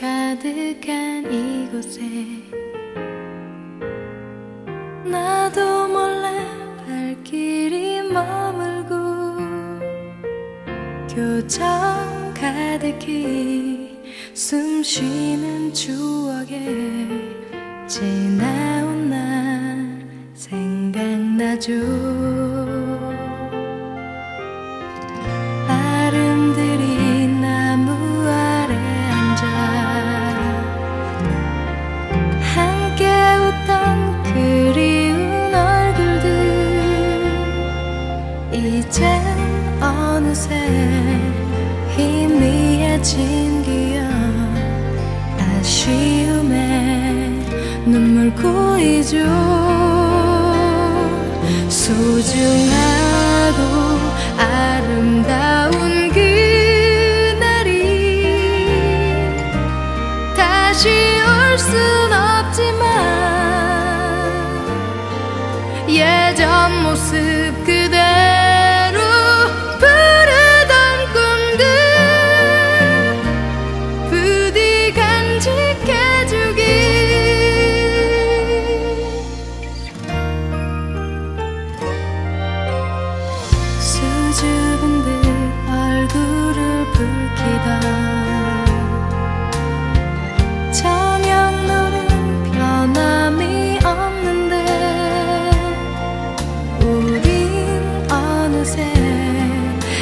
가득한 이곳에 나도 몰래 발길이 머물고 교정 가득히 숨 쉬는 추억에 지나온 날 생각나죠 이젠 어느새 희미해진 기억 아쉬움에 눈물 고이죠. 소중하고 아름다운 그날이 다시 올 순 없지만 예전 모습 그대 얼굴을 붉히던 저녁 노은 변함이 없는데 우린 어느새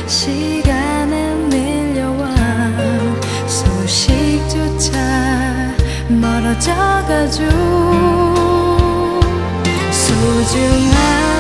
시간에 밀려와 소식조차 멀어져가죠 소중하고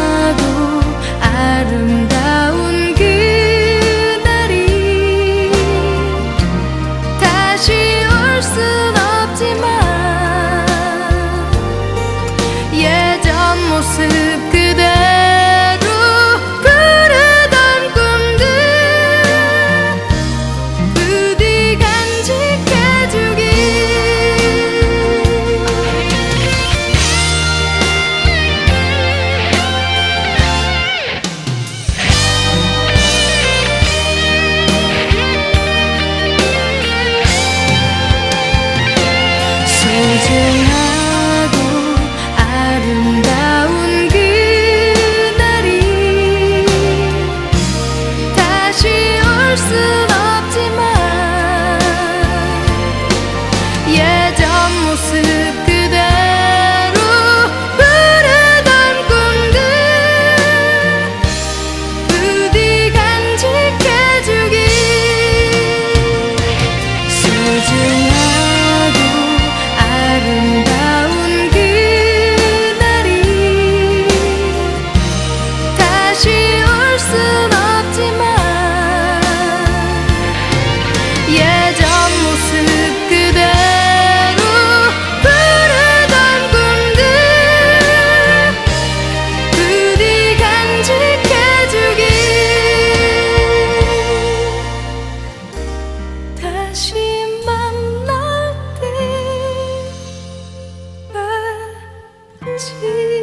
情。